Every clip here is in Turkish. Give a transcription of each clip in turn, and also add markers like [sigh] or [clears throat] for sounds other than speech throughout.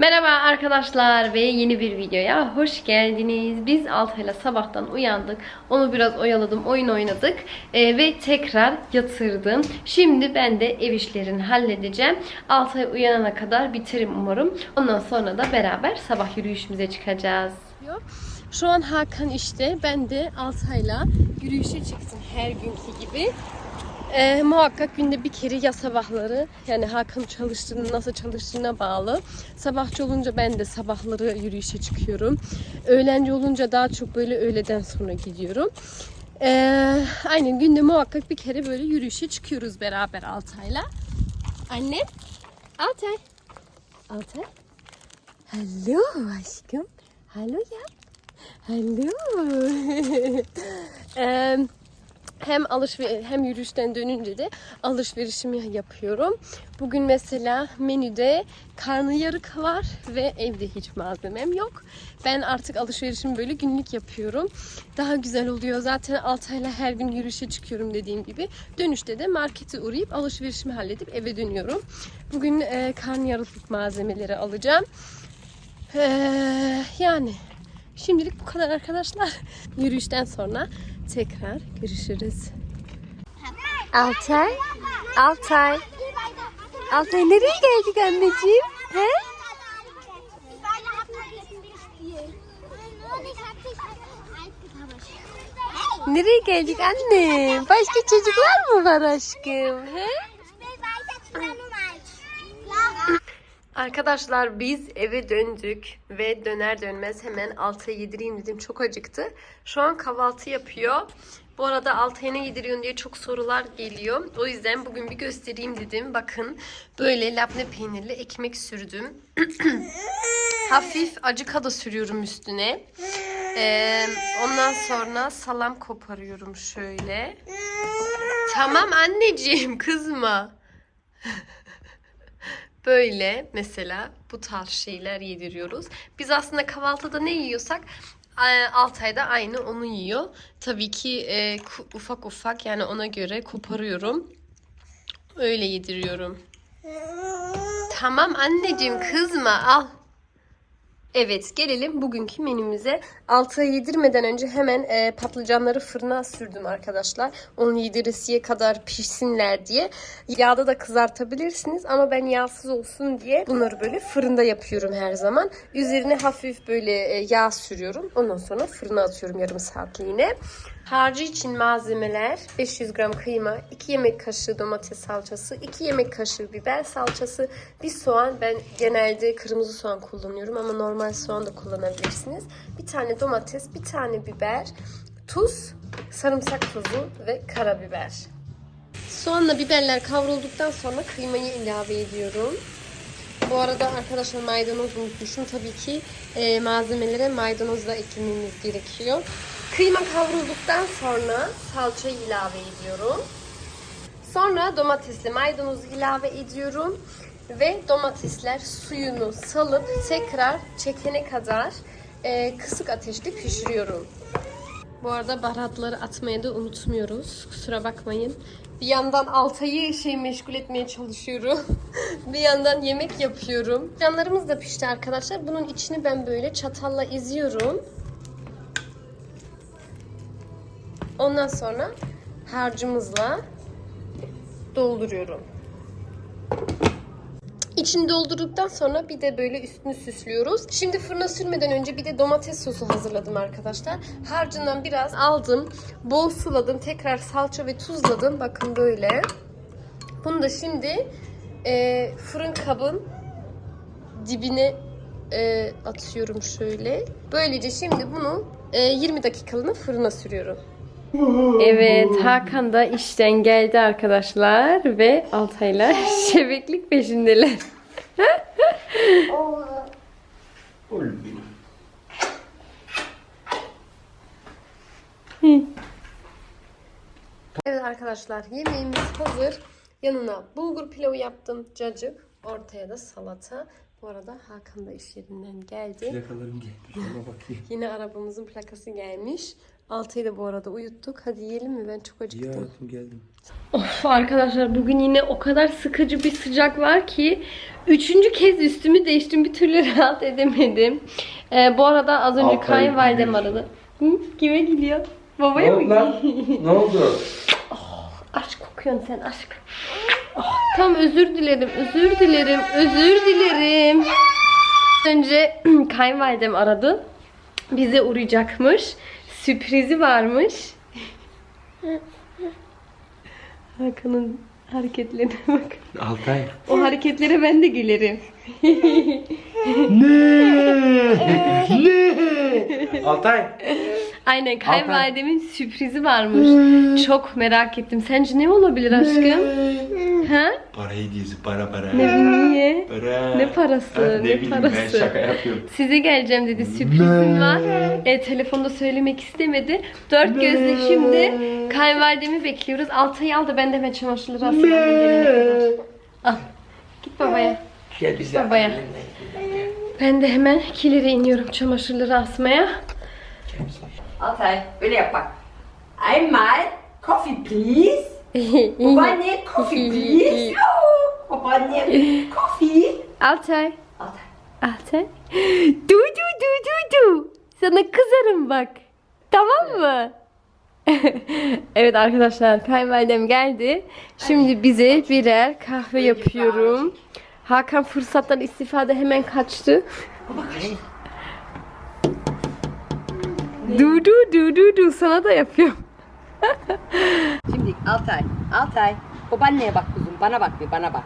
Merhaba arkadaşlar ve yeni bir videoya hoş geldiniz. Biz Altay'la sabahtan uyandık. Onu biraz oyaladım, oyun oynadık Ee, ve tekrar yatırdım. Şimdi ben de ev işlerini halledeceğim. Altay uyanana kadar bitiririm umarım. Ondan sonra da beraber sabah yürüyüşümüze çıkacağız. Şu an Hakan işte. Ben de Altay'la yürüyüşe çıktım her günkü gibi. Ee, muhakkak günde bir kere ya sabahları yani Hakan çalıştığını nasıl çalıştığına bağlı. Sabahçı olunca ben de sabahları yürüyüşe çıkıyorum. Öğlenci olunca daha çok böyle öğleden sonra gidiyorum. Ee, aynen günde muhakkak bir kere böyle yürüyüşe çıkıyoruz beraber Altay'la. Annem. Altay. Altay. Hello aşkım. Hello ya. Hello. [laughs] Ee, hem alışveriş hem yürüyüşten dönünce de alışverişimi yapıyorum. Bugün mesela menüde karnıyarık var ve evde hiç malzemem yok. Ben artık alışverişimi böyle günlük yapıyorum. Daha güzel oluyor. Zaten Altay'la her gün yürüyüşe çıkıyorum dediğim gibi. Dönüşte de markete uğrayıp alışverişimi halledip eve dönüyorum. Bugün e, karnıyarıklık malzemeleri alacağım. Ee, yani Şimdilik bu kadar arkadaşlar. [laughs] Yürüyüşten sonra tekrar görüşürüz. Altay, Altay, Altay nereye geldik anneciğim? He? Nereye geldik anne? Başka çocuklar mı var aşkım? He? Arkadaşlar biz eve döndük ve döner dönmez hemen Altay'a yedireyim dedim. Çok acıktı. Şu an kahvaltı yapıyor. Bu arada Altay'a ne yediriyorsun diye çok sorular geliyor. O yüzden bugün bir göstereyim dedim. Bakın böyle labne peynirli ekmek sürdüm. [clears throat] Hafif acıka da sürüyorum üstüne. Ee, ondan sonra salam koparıyorum şöyle. [clears throat] Tamam anneciğim kızma. [laughs] Böyle mesela bu tarz şeyler yediriyoruz. Biz aslında kahvaltıda ne yiyorsak e, Altay'da aynı onu yiyor. Tabii ki e, ufak ufak yani ona göre koparıyorum. Öyle yediriyorum. Tamam anneciğim kızma al. Evet gelelim bugünkü menümüze. Altay'a yedirmeden önce hemen e, patlıcanları fırına sürdüm arkadaşlar. Onun yedirisiye kadar pişsinler diye. Yağda da kızartabilirsiniz ama ben yağsız olsun diye bunları böyle fırında yapıyorum her zaman. Üzerine hafif böyle e, yağ sürüyorum. Ondan sonra fırına atıyorum yarım saatliğine. Harcı için malzemeler 500 gram kıyma, 2 yemek kaşığı domates salçası, 2 yemek kaşığı biber salçası, bir soğan. Ben genelde kırmızı soğan kullanıyorum ama normal soğan da kullanabilirsiniz. Bir tane domates, bir tane biber, tuz, sarımsak tozu ve karabiber. Soğanla biberler kavrulduktan sonra kıymayı ilave ediyorum. Bu arada arkadaşlar maydanoz unutmuşum. Tabii ki e, malzemelere maydanoz da eklememiz gerekiyor. Kıyma kavrulduktan sonra salçayı ilave ediyorum. Sonra domatesli maydanozu ilave ediyorum. Ve domatesler suyunu salıp tekrar çekene kadar e, kısık ateşte pişiriyorum. Bu arada baharatları atmayı da unutmuyoruz. Kusura bakmayın. Bir yandan Altay'ı şey meşgul etmeye çalışıyorum. [laughs] bir yandan yemek yapıyorum. Canlarımız da pişti arkadaşlar. Bunun içini ben böyle çatalla eziyorum. Ondan sonra harcımızla dolduruyorum. İçini doldurduktan sonra bir de böyle üstünü süslüyoruz. Şimdi fırına sürmeden önce bir de domates sosu hazırladım arkadaşlar. Harcından biraz aldım. Bol suladım. Tekrar salça ve tuzladım. Bakın böyle. Bunu da şimdi e, fırın kabın dibine e, atıyorum şöyle. Böylece şimdi bunu e, 20 dakikalığına fırına sürüyorum. Evet, Hakan da işten geldi arkadaşlar ve Altay'la [laughs] şebeklik peşindeler. [laughs] Evet arkadaşlar, yemeğimiz hazır. Yanına bulgur pilavı yaptım, cacık. Ortaya da salata. Bu arada Hakan da iş yerinden geldi. Plakalarım gelmiş ona bakayım. Yine arabamızın plakası gelmiş. Altay'ı da bu arada uyuttuk. Hadi yiyelim mi? Ben çok acıktım. hayatım geldim. Of arkadaşlar bugün yine o kadar sıkıcı bir sıcak var ki üçüncü kez üstümü değiştim bir türlü [laughs] rahat edemedim. Ee, bu arada az önce Altay kayınvalidem aradı. Hı? Kime gidiyor? Babaya mı gidiyor? ne oldu? [laughs] Aşk kokuyorsun sen aşk. Oh, tamam özür dilerim, özür dilerim, özür dilerim. Önce [clears throat] kayınvalidem aradı. Bize uğrayacakmış. Sürprizi varmış. Hakan'ın hareketlerine bak. Altay. O hareketlere ben de gülerim. ne? Altay. Aynen kayınvalidemin sürprizi varmış. Çok merak ettim. Sence ne olabilir aşkım? Ha? Para hediyesi para para. Ne niye? Para. Ne parası, Ha, ne bileyim ben parası? şaka yapıyorum. Size geleceğim dedi. Sürprizim var. E, telefonda söylemek istemedi. Dört gözle şimdi kayınvalidemi bekliyoruz. Altayı al da ben de hemen çamaşırları kadar. Al. Git babaya. Gel bize. Babaya. Ben de hemen kilere iniyorum çamaşırları asmaya. Altay öyle yap bak. Einmal coffee please. Babaanne coffee please. Babaanne coffee. Altay. Altay. Altay. Du du du du du. Sana kızarım bak. Tamam mı? [laughs] evet arkadaşlar kayınvalidem geldi. Şimdi bize birer kahve yapıyorum. Hakan fırsattan istifade hemen kaçtı. Du du du du du sana da yapıyorum. [laughs] Altay, Altay. Babaanneye bak kuzum, bana bak bir, bana bak.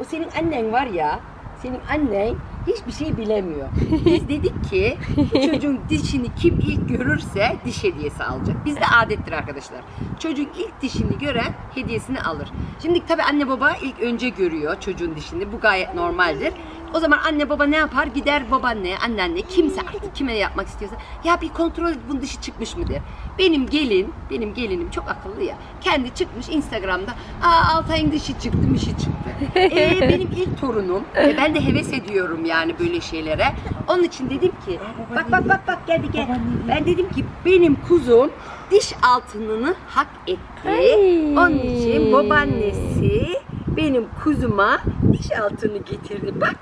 O senin annen var ya, senin annen hiçbir şey bilemiyor. [laughs] Biz dedik ki bu çocuğun dişini kim ilk görürse diş hediyesi alacak. Bizde adettir arkadaşlar. Çocuk ilk dişini gören hediyesini alır. Şimdi tabii anne baba ilk önce görüyor çocuğun dişini. Bu gayet normaldir. O zaman anne baba ne yapar? Gider babaanneye, anneanne, kimse artık kime yapmak istiyorsa ya bir kontrol bunun dişi çıkmış mı der. Benim gelin, benim gelinim çok akıllı ya. Kendi çıkmış Instagram'da. Aa Altay'ın dişi çıktı, mişi çıktı. [laughs] Ee, benim ilk torunum. E, ben de heves ediyorum yani böyle şeylere. Onun için dedim ki bak bak bak bak geldi gel. Ben dedim ki benim kuzum diş altınını hak etti. Ay. Onun için babaannesi benim kuzuma diş altını getirdi. Bak.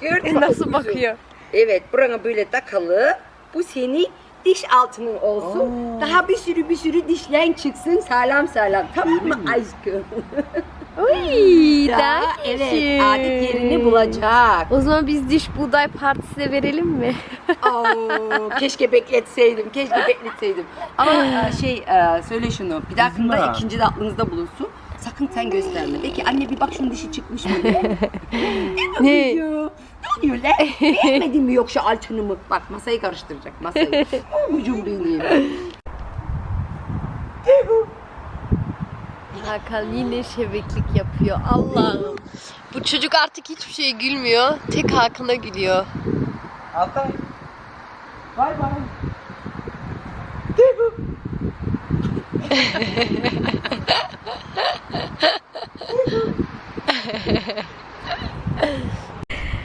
Gördün mü Nasıl kuzum? bakıyor? Evet burana böyle takalı. Bu senin diş altının olsun. Daha bir sürü bir sürü dişlen çıksın sağlam sağlam. Tamam mı aşkım? Uy, [laughs] Daha evet adet yerini bulacak. O zaman biz diş buğday partisi de verelim mi? [laughs] Oo, keşke bekletseydim, keşke bekletseydim. Ama [laughs] e, şey e, söyle şunu, bir dahakında Kızma. ikinci de aklınızda bulunsun. Sakın sen gösterme. De ki anne bir bak şunun dişi çıkmış mı diye. [laughs] Ne? ne oluyor? Ne oluyor lan? Beğenmedin mi yok şu altınımı? Bak masayı karıştıracak masayı. [laughs] Uyucum benim. Hakan yine şebeklik yapıyor. Allah'ım. Bu çocuk artık hiçbir şeye gülmüyor. Tek Hakan'a gülüyor. Altay. Bay bay. [laughs]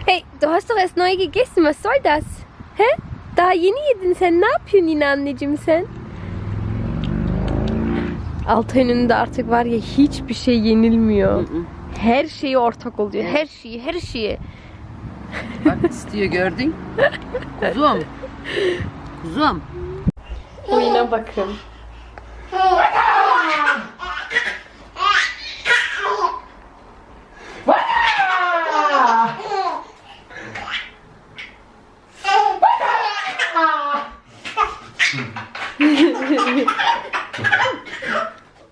Hey, du hast doch erst neu gegessen. Was soll das? Hä? Daha yeni yedin sen. Ne yapıyorsun yine anneciğim sen? Altay'ın önünde artık var ya hiçbir şey yenilmiyor. Her şeyi ortak oluyor. Her şeyi, her şeyi. Bak istiyor gördün. Kuzum. Kuzum. Oyuna bakın.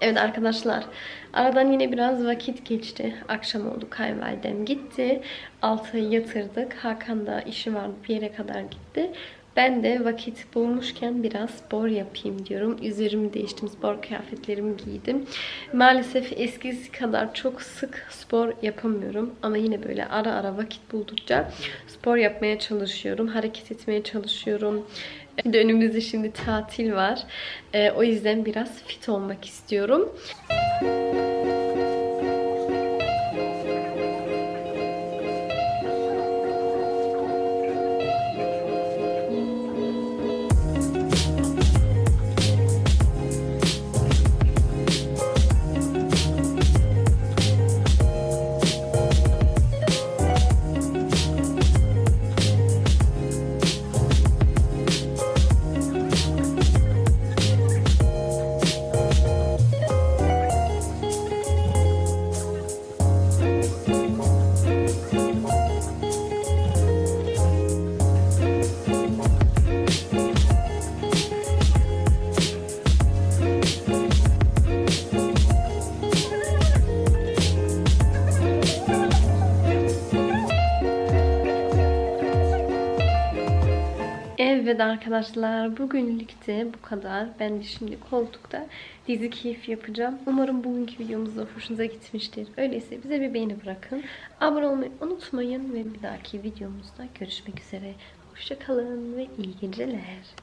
Evet arkadaşlar aradan yine biraz vakit geçti. Akşam oldu kayınvalidem gitti. Altayı yatırdık. Hakan da işi vardı bir yere kadar gitti. Ben de vakit bulmuşken biraz spor yapayım diyorum. Üzerimi değiştim, spor kıyafetlerimi giydim. Maalesef eskisi kadar çok sık spor yapamıyorum. Ama yine böyle ara ara vakit buldukça spor yapmaya çalışıyorum. Hareket etmeye çalışıyorum. [laughs] Bir de önümüzde şimdi tatil var. Ee, o yüzden biraz fit olmak istiyorum. Evet arkadaşlar bugünlük de bu kadar. Ben de şimdi koltukta dizi keyif yapacağım. Umarım bugünkü videomuz da hoşunuza gitmiştir. Öyleyse bize bir beğeni bırakın. Abone olmayı unutmayın ve bir dahaki videomuzda görüşmek üzere. Hoşçakalın ve iyi geceler.